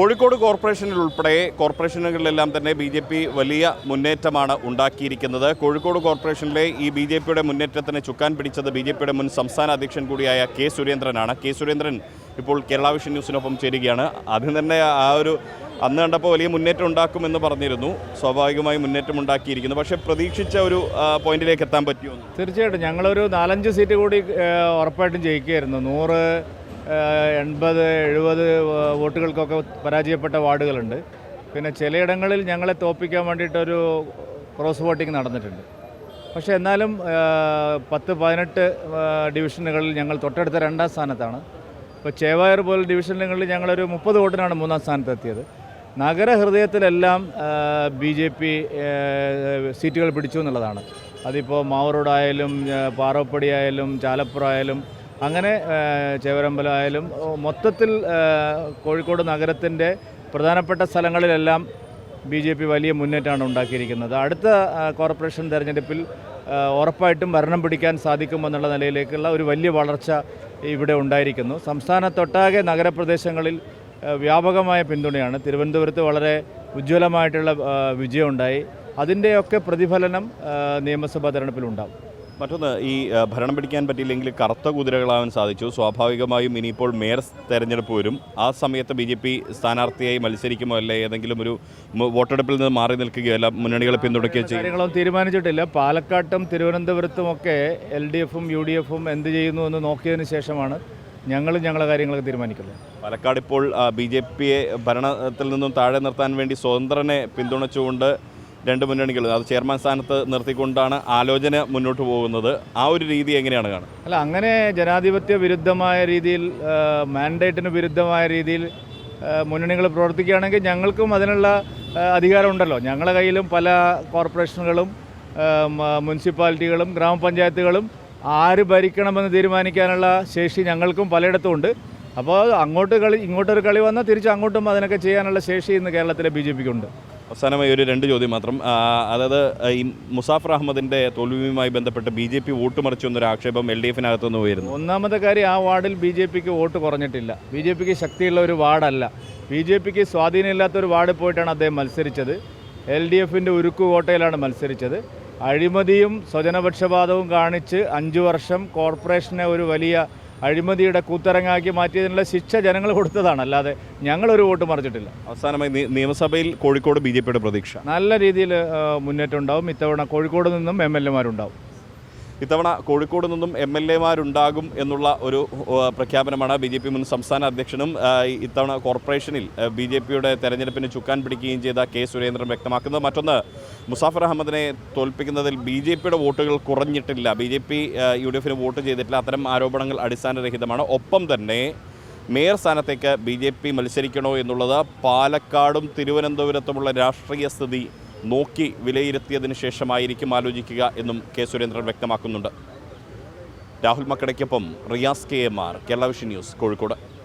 കോഴിക്കോട് കോർപ്പറേഷനിൽ ഉൾപ്പെടെ കോർപ്പറേഷനുകളിലെല്ലാം തന്നെ ബി ജെ പി വലിയ മുന്നേറ്റമാണ് ഉണ്ടാക്കിയിരിക്കുന്നത്. കോഴിക്കോട് കോർപ്പറേഷനിലെ ഈ ബി ജെ പിയുടെ മുന്നേറ്റത്തിന് ചുക്കാൻ പിടിച്ചത് ബി ജെ പിയുടെ മുൻ സംസ്ഥാന അധ്യക്ഷൻ കൂടിയായ കെ സുരേന്ദ്രനാണ്. കെ സുരേന്ദ്രൻ ഇപ്പോൾ കേരള വിഷൻ ന്യൂസിനൊപ്പം ചേരുകയാണ്. ആദ്യം തന്നെ ആ ഒരു അന്ന് കണ്ടപ്പോൾ വലിയ മുന്നേറ്റം ഉണ്ടാക്കുമെന്ന് പറഞ്ഞിരുന്നു. സ്വാഭാവികമായി മുന്നേറ്റം ഉണ്ടാക്കിയിരിക്കുന്നു. പക്ഷേ പ്രതീക്ഷിച്ച ഒരു പോയിന്റിലേക്ക് എത്താൻ പറ്റുമോ? തീർച്ചയായിട്ടും. ഞങ്ങളൊരു നാലഞ്ച് സീറ്റ് കൂടി ഉറപ്പായിട്ടും ജയിക്കുകയായിരുന്നു. നൂറ് എൺപത് എഴുപത് വോട്ടുകൾക്കൊക്കെ പരാജയപ്പെട്ട വാർഡുകളുണ്ട്. പിന്നെ ചിലയിടങ്ങളിൽ ഞങ്ങളെ തോൽപ്പിക്കാൻ വേണ്ടിയിട്ടൊരു ക്രോസ് വോട്ടിംഗ് നടന്നിട്ടുണ്ട്. പക്ഷേ എന്നാലും പത്ത് പതിനെട്ട് ഡിവിഷനുകളിൽ ഞങ്ങൾ തൊട്ടടുത്ത രണ്ടാം സ്ഥാനത്താണ്. ഇപ്പോൾ ചേവായർ പോലെ ഡിവിഷനുകളിൽ ഞങ്ങളൊരു മുപ്പത് വോട്ടിനാണ് മൂന്നാം സ്ഥാനത്തെത്തിയത്. നഗരഹൃദയത്തിലെല്ലാം ബി ജെ പി സീറ്റുകൾ പിടിച്ചു എന്നുള്ളതാണ്. അതിപ്പോൾ ആയാലും പാറപ്പടി ആയാലും ചാലപ്പുറ ആയാലും അങ്ങനെ ചേവരമ്പലമായാലും മൊത്തത്തിൽ കോഴിക്കോട് നഗരത്തിന്റെ പ്രധാനപ്പെട്ട സ്ഥലങ്ങളിലെല്ലാം ബി ജെ പി വലിയ മുന്നേറ്റമാണ് ഉണ്ടാക്കിയിരിക്കുന്നത്. അടുത്ത കോർപ്പറേഷൻ തെരഞ്ഞെടുപ്പിൽ ഉറപ്പായിട്ടും ഭരണം പിടിക്കാൻ സാധിക്കുമെന്നുള്ള നിലയിലേക്കുള്ള ഒരു വലിയ വളർച്ച ഇവിടെ ഉണ്ടായിരിക്കുന്നു. സംസ്ഥാനത്തൊട്ടാകെ നഗരപ്രദേശങ്ങളിൽ വ്യാപകമായ പിന്തുണയാണ്. തിരുവനന്തപുരത്ത് വളരെ ഉജ്ജ്വലമായിട്ടുള്ള വിജയമുണ്ടായി. അതിന്റെയൊക്കെ പ്രതിഫലനം നിയമസഭാ തെരഞ്ഞെടുപ്പിലുണ്ടാകും മറ്റൊന്ന് ഈ ഭരണം പിടിക്കാൻ പറ്റിയില്ലെങ്കിൽ കറുത്ത കുതിരകളാവാൻ സാധിച്ചു. സ്വാഭാവികമായും ഇനിയിപ്പോൾ മേയർ തെരഞ്ഞെടുപ്പ് വരും. ആ സമയത്ത് ബി ജെ പി സ്ഥാനാർത്ഥിയായി മത്സരിക്കുമോ അല്ലെ? ഏതെങ്കിലും ഒരു വോട്ടെടുപ്പിൽ നിന്ന് മാറി നിൽക്കുകയോ അല്ല മുന്നണികളെ പിന്തുണയ്ക്കുകയോ ചെയ്യും. തീരുമാനിച്ചിട്ടില്ല. പാലക്കാട്ടും തിരുവനന്തപുരത്തും ഒക്കെ എൽ ഡി എഫും യു ഡി എഫും എന്ത് ചെയ്യുന്നു എന്ന് നോക്കിയതിന് ശേഷമാണ് ഞങ്ങളും ഞങ്ങളുടെ കാര്യങ്ങളൊക്കെ തീരുമാനിക്കുന്നത്. പാലക്കാട് ഇപ്പോൾ ബി ജെ പിയെ ഭരണത്തിൽ നിന്നും താഴെ നിർത്താൻ വേണ്ടി സ്വതന്ത്രനെ പിന്തുണച്ചുകൊണ്ട് രണ്ട് മുന്നണികൾ അത് ചെയർമാൻ സ്ഥാനത്ത് നിർത്തിക്കൊണ്ടാണ് ആലോചന മുന്നോട്ട് പോകുന്നത്. ആ ഒരു രീതി എങ്ങനെയാണ് കാണുന്നത്? അല്ല അങ്ങനെ ജനാധിപത്യ വിരുദ്ധമായ രീതിയിൽ മാൻഡേറ്റിന് വിരുദ്ധമായ രീതിയിൽ മുന്നണികൾ പ്രവർത്തിക്കുകയാണെങ്കിൽ ഞങ്ങൾക്കും അതിനുള്ള അധികാരമുണ്ടല്ലോ ഞങ്ങളുടെ കയ്യിലും പല കോർപ്പറേഷനുകളും മുനിസിപ്പാലിറ്റികളും ഗ്രാമപഞ്ചായത്തുകളും ആര് ഭരിക്കണമെന്ന് തീരുമാനിക്കാനുള്ള ശേഷി ഞങ്ങൾക്കും പലയിടത്തും ഉണ്ട്. അപ്പോൾ അങ്ങോട്ട് കളി ഇങ്ങോട്ടൊരു കളി വന്നാൽ തിരിച്ച് അങ്ങോട്ടും അതിനൊക്കെ ചെയ്യാനുള്ള ശേഷി ഇന്ന് കേരളത്തിലെ ബി ജെ പിക്കുണ്ട് അവസാനമായി ഒരു രണ്ട് ചോദ്യം മാത്രം. അതായത് ഈ മുസാഫർ അഹമ്മദിന്റെ തോൽവിയുമായി ബന്ധപ്പെട്ട് ബി ജെ പി വോട്ട് മറിച്ചു എന്നൊരു ആക്ഷേപം എൽ ഡി എഫിനകത്തുനിന്ന് ഉയരുന്നു. ഒന്നാമത്തെ കാര്യം ആ വാർഡിൽ ബി ജെ പിക്ക് വോട്ട് കുറഞ്ഞിട്ടില്ല. ബി ജെ പിക്ക് ശക്തിയുള്ള ഒരു വാർഡല്ല. ബി ജെ പിക്ക് സ്വാധീനമില്ലാത്ത ഒരു വാർഡിൽ പോയിട്ടാണ് അദ്ദേഹം മത്സരിച്ചത്. എൽ ഡി എഫിന്റെ ഉരുക്കു കോട്ടയിലാണ് മത്സരിച്ചത്. അഴിമതിയും സ്വജനപക്ഷപാതവും കാണിച്ച് അഞ്ചു വർഷം കോർപ്പറേഷനെ ഒരു വലിയ അഴിമതിയുടെ കൂത്തരങ്ങാക്കി മാറ്റിയതിനുള്ള ശിക്ഷ ജനങ്ങൾ കൊടുത്തതാണ്. അല്ലാതെ ഞങ്ങളൊരു വോട്ട് മറിച്ചിട്ടില്ല. അവസാനമായി നിയമസഭയിൽ കോഴിക്കോട് ബി ജെ പിയുടെ പ്രതീക്ഷ. നല്ല രീതിയിൽ മുന്നേറ്റം ഉണ്ടാവും. ഇത്തവണ കോഴിക്കോട് നിന്നും എം എൽ എമാരുണ്ടാവും. ഇത്തവണ കോഴിക്കോട് നിന്നും എം എൽ എമാരുണ്ടാകും എന്നുള്ള ഒരു പ്രഖ്യാപനമാണ് ബി ജെ പി മുൻ സംസ്ഥാന അധ്യക്ഷനും ഇത്തവണ കോർപ്പറേഷനിൽ ബി ജെ പിയുടെ തെരഞ്ഞെടുപ്പിന് ചുക്കാൻ പിടിക്കുകയും ചെയ്ത കെ സുരേന്ദ്രൻ വ്യക്തമാക്കുന്നത്. മറ്റൊന്ന് മുസാഫർ അഹമ്മദിനെ തോൽപ്പിക്കുന്നതിൽ ബി ജെ പിയുടെ വോട്ടുകൾ കുറഞ്ഞിട്ടില്ല. B J P U D എഫിന് വോട്ട് ചെയ്തിട്ടില്ല. അത്തരം ആരോപണങ്ങൾ അടിസ്ഥാനരഹിതമാണ്. ഒപ്പം തന്നെ മേയർ സ്ഥാനത്തേക്ക് ബി ജെ പി മത്സരിക്കണോ എന്നുള്ളത് പാലക്കാടും തിരുവനന്തപുരത്തുമുള്ള രാഷ്ട്രീയ സ്ഥിതി നോക്കി വിലയിരുത്തിയതിനു ശേഷമായിരിക്കും ആലോചിക്കുക എന്നും കെ സുരേന്ദ്രൻ വ്യക്തമാക്കുന്നുണ്ട്. Rahul മക്കടയ്ക്കൊപ്പം Riyas K M R Kerala Vision News Kozhikode.